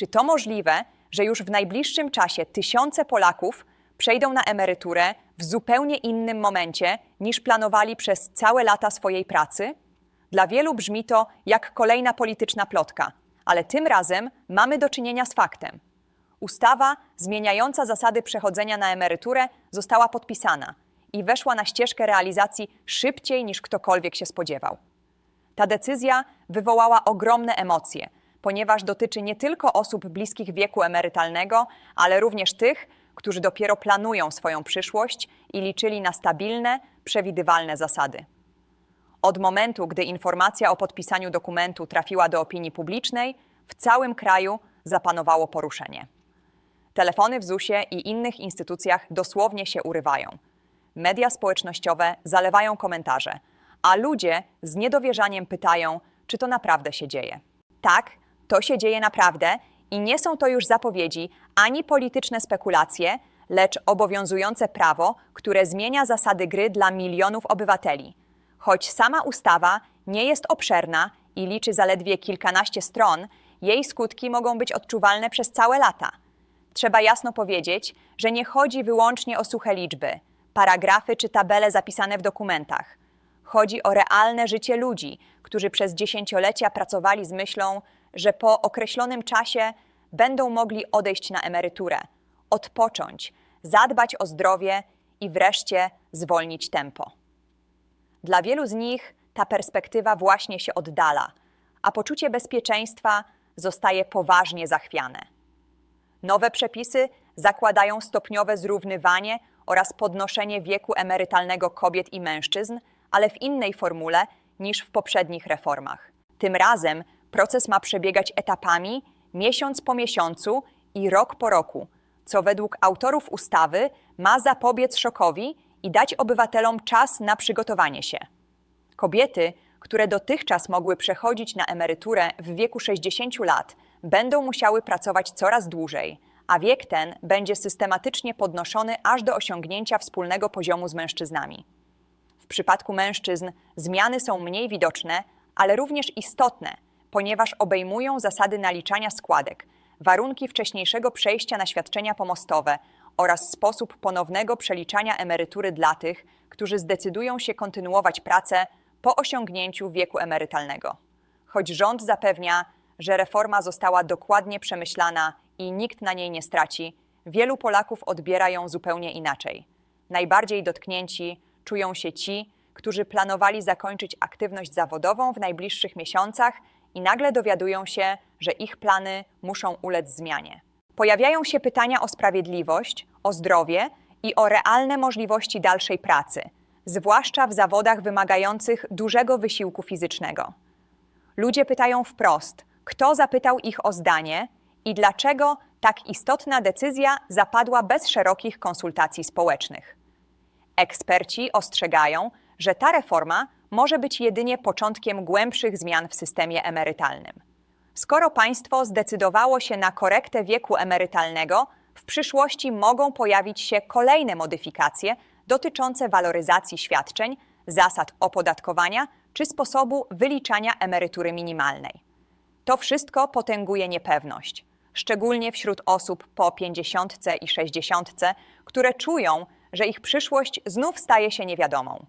Czy to możliwe, że już w najbliższym czasie tysiące Polaków przejdą na emeryturę w zupełnie innym momencie niż planowali przez całe lata swojej pracy? Dla wielu brzmi to jak kolejna polityczna plotka, ale tym razem mamy do czynienia z faktem. Ustawa zmieniająca zasady przechodzenia na emeryturę została podpisana i weszła na ścieżkę realizacji szybciej niż ktokolwiek się spodziewał. Ta decyzja wywołała ogromne emocje, ponieważ dotyczy nie tylko osób bliskich wieku emerytalnego, ale również tych, którzy dopiero planują swoją przyszłość i liczyli na stabilne, przewidywalne zasady. Od momentu, gdy informacja o podpisaniu dokumentu trafiła do opinii publicznej, w całym kraju zapanowało poruszenie. Telefony w ZUS-ie i innych instytucjach dosłownie się urywają. Media społecznościowe zalewają komentarze, a ludzie z niedowierzaniem pytają, czy to naprawdę się dzieje. Tak, to się dzieje naprawdę i nie są to już zapowiedzi ani polityczne spekulacje, lecz obowiązujące prawo, które zmienia zasady gry dla milionów obywateli. Choć sama ustawa nie jest obszerna i liczy zaledwie kilkanaście stron, jej skutki mogą być odczuwalne przez całe lata. Trzeba jasno powiedzieć, że nie chodzi wyłącznie o suche liczby, paragrafy czy tabele zapisane w dokumentach. Chodzi o realne życie ludzi, którzy przez dziesięciolecia pracowali z myślą, że po określonym czasie będą mogli odejść na emeryturę, odpocząć, zadbać o zdrowie i wreszcie zwolnić tempo. Dla wielu z nich ta perspektywa właśnie się oddala, a poczucie bezpieczeństwa zostaje poważnie zachwiane. Nowe przepisy zakładają stopniowe zrównywanie oraz podnoszenie wieku emerytalnego kobiet i mężczyzn, ale w innej formule niż w poprzednich reformach. Tym razem proces ma przebiegać etapami, miesiąc po miesiącu i rok po roku, co według autorów ustawy ma zapobiec szokowi i dać obywatelom czas na przygotowanie się. Kobiety, które dotychczas mogły przechodzić na emeryturę w wieku 60 lat, będą musiały pracować coraz dłużej, a wiek ten będzie systematycznie podnoszony aż do osiągnięcia wspólnego poziomu z mężczyznami. W przypadku mężczyzn zmiany są mniej widoczne, ale również istotne, ponieważ obejmują zasady naliczania składek, warunki wcześniejszego przejścia na świadczenia pomostowe oraz sposób ponownego przeliczania emerytury dla tych, którzy zdecydują się kontynuować pracę po osiągnięciu wieku emerytalnego. Choć rząd zapewnia, że reforma została dokładnie przemyślana i nikt na niej nie straci, wielu Polaków odbiera ją zupełnie inaczej. Najbardziej dotknięci czują się ci, którzy planowali zakończyć aktywność zawodową w najbliższych miesiącach i nagle dowiadują się, że ich plany muszą ulec zmianie. Pojawiają się pytania o sprawiedliwość, o zdrowie i o realne możliwości dalszej pracy, zwłaszcza w zawodach wymagających dużego wysiłku fizycznego. Ludzie pytają wprost, kto zapytał ich o zdanie i dlaczego tak istotna decyzja zapadła bez szerokich konsultacji społecznych. Eksperci ostrzegają, że ta reforma może być jedynie początkiem głębszych zmian w systemie emerytalnym. Skoro państwo zdecydowało się na korektę wieku emerytalnego, w przyszłości mogą pojawić się kolejne modyfikacje dotyczące waloryzacji świadczeń, zasad opodatkowania czy sposobu wyliczania emerytury minimalnej. To wszystko potęguje niepewność, szczególnie wśród osób po 50 i 60, które czują, że ich przyszłość znów staje się niewiadomą.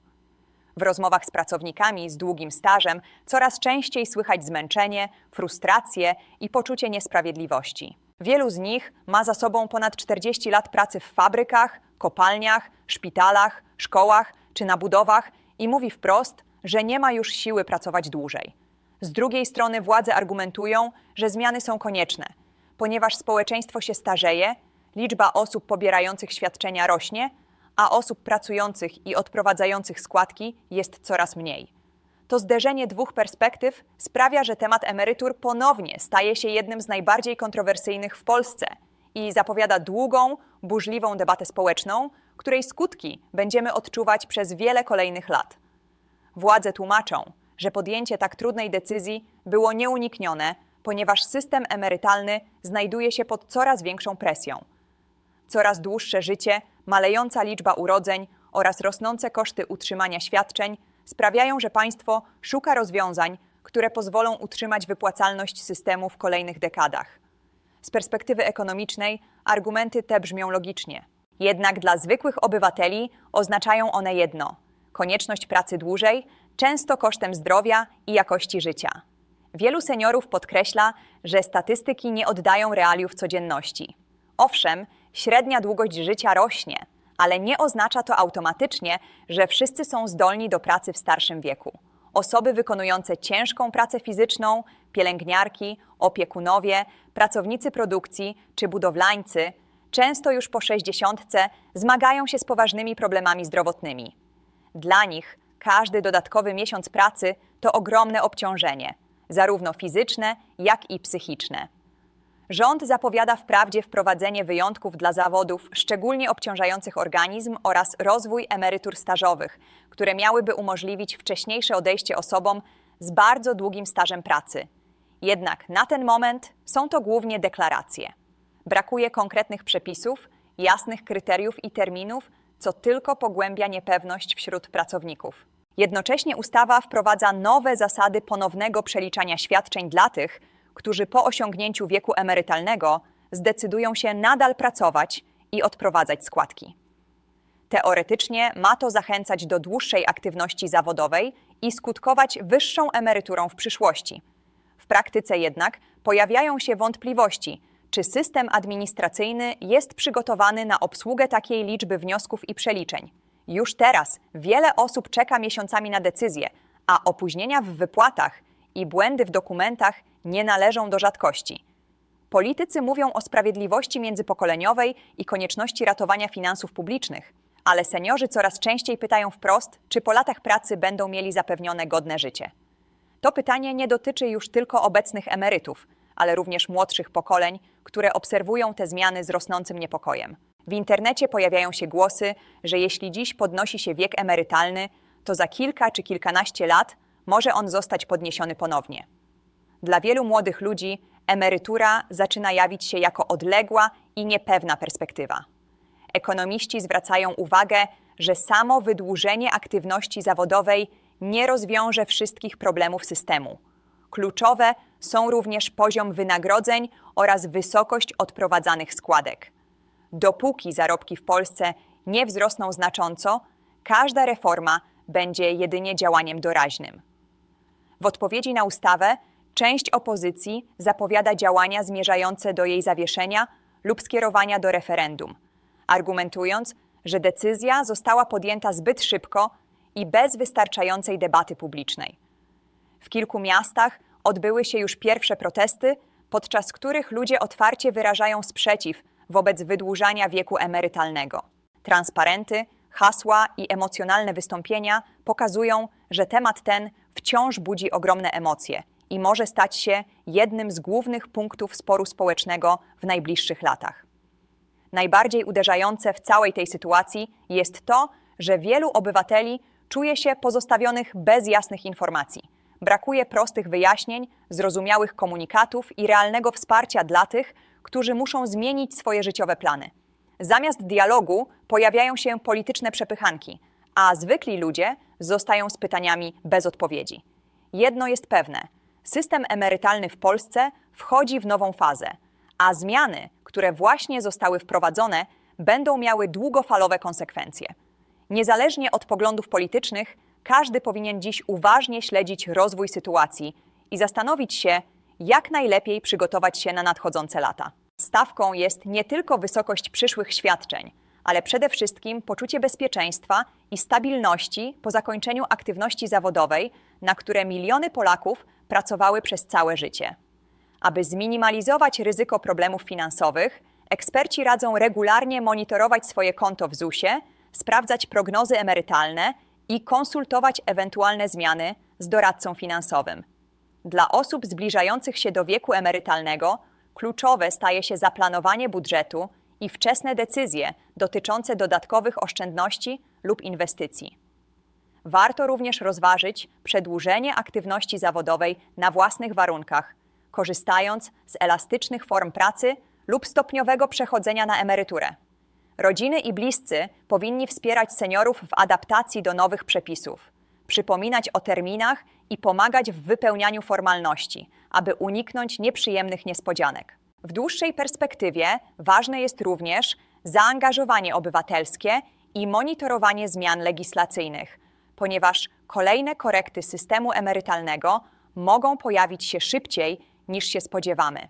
W rozmowach z pracownikami z długim stażem coraz częściej słychać zmęczenie, frustrację i poczucie niesprawiedliwości. Wielu z nich ma za sobą ponad 40 lat pracy w fabrykach, kopalniach, szpitalach, szkołach czy na budowach i mówi wprost, że nie ma już siły pracować dłużej. Z drugiej strony władze argumentują, że zmiany są konieczne, ponieważ społeczeństwo się starzeje, liczba osób pobierających świadczenia rośnie, a osób pracujących i odprowadzających składki jest coraz mniej. To zderzenie dwóch perspektyw sprawia, że temat emerytur ponownie staje się jednym z najbardziej kontrowersyjnych w Polsce i zapowiada długą, burzliwą debatę społeczną, której skutki będziemy odczuwać przez wiele kolejnych lat. Władze tłumaczą, że podjęcie tak trudnej decyzji było nieuniknione, ponieważ system emerytalny znajduje się pod coraz większą presją. Coraz dłuższe życie, malejąca liczba urodzeń oraz rosnące koszty utrzymania świadczeń sprawiają, że państwo szuka rozwiązań, które pozwolą utrzymać wypłacalność systemu w kolejnych dekadach. Z perspektywy ekonomicznej argumenty te brzmią logicznie. Jednak dla zwykłych obywateli oznaczają one jedno: konieczność pracy dłużej, często kosztem zdrowia i jakości życia. Wielu seniorów podkreśla, że statystyki nie oddają realiów codzienności. Owszem, średnia długość życia rośnie, ale nie oznacza to automatycznie, że wszyscy są zdolni do pracy w starszym wieku. Osoby wykonujące ciężką pracę fizyczną, pielęgniarki, opiekunowie, pracownicy produkcji czy budowlańcy, często już po 60 zmagają się z poważnymi problemami zdrowotnymi. Dla nich każdy dodatkowy miesiąc pracy to ogromne obciążenie, zarówno fizyczne, jak i psychiczne. Rząd zapowiada wprawdzie wprowadzenie wyjątków dla zawodów szczególnie obciążających organizm oraz rozwój emerytur stażowych, które miałyby umożliwić wcześniejsze odejście osobom z bardzo długim stażem pracy. Jednak na ten moment są to głównie deklaracje. Brakuje konkretnych przepisów, jasnych kryteriów i terminów, co tylko pogłębia niepewność wśród pracowników. Jednocześnie ustawa wprowadza nowe zasady ponownego przeliczania świadczeń dla tych, którzy po osiągnięciu wieku emerytalnego zdecydują się nadal pracować i odprowadzać składki. Teoretycznie ma to zachęcać do dłuższej aktywności zawodowej i skutkować wyższą emeryturą w przyszłości. W praktyce jednak pojawiają się wątpliwości, czy system administracyjny jest przygotowany na obsługę takiej liczby wniosków i przeliczeń. Już teraz wiele osób czeka miesiącami na decyzję, a opóźnienia w wypłatach i błędy w dokumentach nie należą do rzadkości. Politycy mówią o sprawiedliwości międzypokoleniowej i konieczności ratowania finansów publicznych, ale seniorzy coraz częściej pytają wprost, czy po latach pracy będą mieli zapewnione godne życie. To pytanie nie dotyczy już tylko obecnych emerytów, ale również młodszych pokoleń, które obserwują te zmiany z rosnącym niepokojem. W internecie pojawiają się głosy, że jeśli dziś podnosi się wiek emerytalny, to za kilka czy kilkanaście lat może on zostać podniesiony ponownie. Dla wielu młodych ludzi emerytura zaczyna jawić się jako odległa i niepewna perspektywa. Ekonomiści zwracają uwagę, że samo wydłużenie aktywności zawodowej nie rozwiąże wszystkich problemów systemu. Kluczowe są również poziom wynagrodzeń oraz wysokość odprowadzanych składek. Dopóki zarobki w Polsce nie wzrosną znacząco, każda reforma będzie jedynie działaniem doraźnym. W odpowiedzi na ustawę część opozycji zapowiada działania zmierzające do jej zawieszenia lub skierowania do referendum, argumentując, że decyzja została podjęta zbyt szybko i bez wystarczającej debaty publicznej. W kilku miastach odbyły się już pierwsze protesty, podczas których ludzie otwarcie wyrażają sprzeciw wobec wydłużania wieku emerytalnego. Transparenty, hasła i emocjonalne wystąpienia pokazują, że temat ten wciąż budzi ogromne emocje i może stać się jednym z głównych punktów sporu społecznego w najbliższych latach. Najbardziej uderzające w całej tej sytuacji jest to, że wielu obywateli czuje się pozostawionych bez jasnych informacji. Brakuje prostych wyjaśnień, zrozumiałych komunikatów i realnego wsparcia dla tych, którzy muszą zmienić swoje życiowe plany. Zamiast dialogu pojawiają się polityczne przepychanki, a zwykli ludzie zostają z pytaniami bez odpowiedzi. Jedno jest pewne: system emerytalny w Polsce wchodzi w nową fazę, a zmiany, które właśnie zostały wprowadzone, będą miały długofalowe konsekwencje. Niezależnie od poglądów politycznych, każdy powinien dziś uważnie śledzić rozwój sytuacji i zastanowić się, jak najlepiej przygotować się na nadchodzące lata. Stawką jest nie tylko wysokość przyszłych świadczeń, ale przede wszystkim poczucie bezpieczeństwa i stabilności po zakończeniu aktywności zawodowej, na które miliony Polaków pracowały przez całe życie. Aby zminimalizować ryzyko problemów finansowych, eksperci radzą regularnie monitorować swoje konto w ZUS-ie, sprawdzać prognozy emerytalne i konsultować ewentualne zmiany z doradcą finansowym. Dla osób zbliżających się do wieku emerytalnego kluczowe staje się zaplanowanie budżetu i wczesne decyzje dotyczące dodatkowych oszczędności lub inwestycji. Warto również rozważyć przedłużenie aktywności zawodowej na własnych warunkach, korzystając z elastycznych form pracy lub stopniowego przechodzenia na emeryturę. Rodziny i bliscy powinni wspierać seniorów w adaptacji do nowych przepisów, przypominać o terminach i pomagać w wypełnianiu formalności, aby uniknąć nieprzyjemnych niespodzianek. W dłuższej perspektywie ważne jest również zaangażowanie obywatelskie i monitorowanie zmian legislacyjnych, ponieważ kolejne korekty systemu emerytalnego mogą pojawić się szybciej niż się spodziewamy.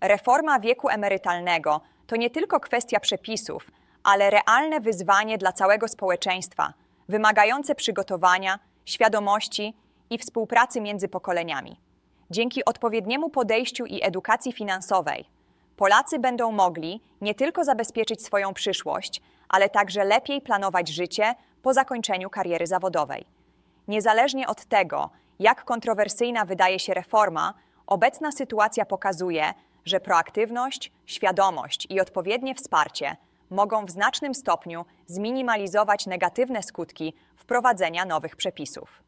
Reforma wieku emerytalnego to nie tylko kwestia przepisów, ale realne wyzwanie dla całego społeczeństwa, wymagające przygotowania, świadomości i współpracy między pokoleniami. Dzięki odpowiedniemu podejściu i edukacji finansowej, Polacy będą mogli nie tylko zabezpieczyć swoją przyszłość, ale także lepiej planować życie po zakończeniu kariery zawodowej. Niezależnie od tego, jak kontrowersyjna wydaje się reforma, obecna sytuacja pokazuje, że proaktywność, świadomość i odpowiednie wsparcie mogą w znacznym stopniu zminimalizować negatywne skutki wprowadzenia nowych przepisów.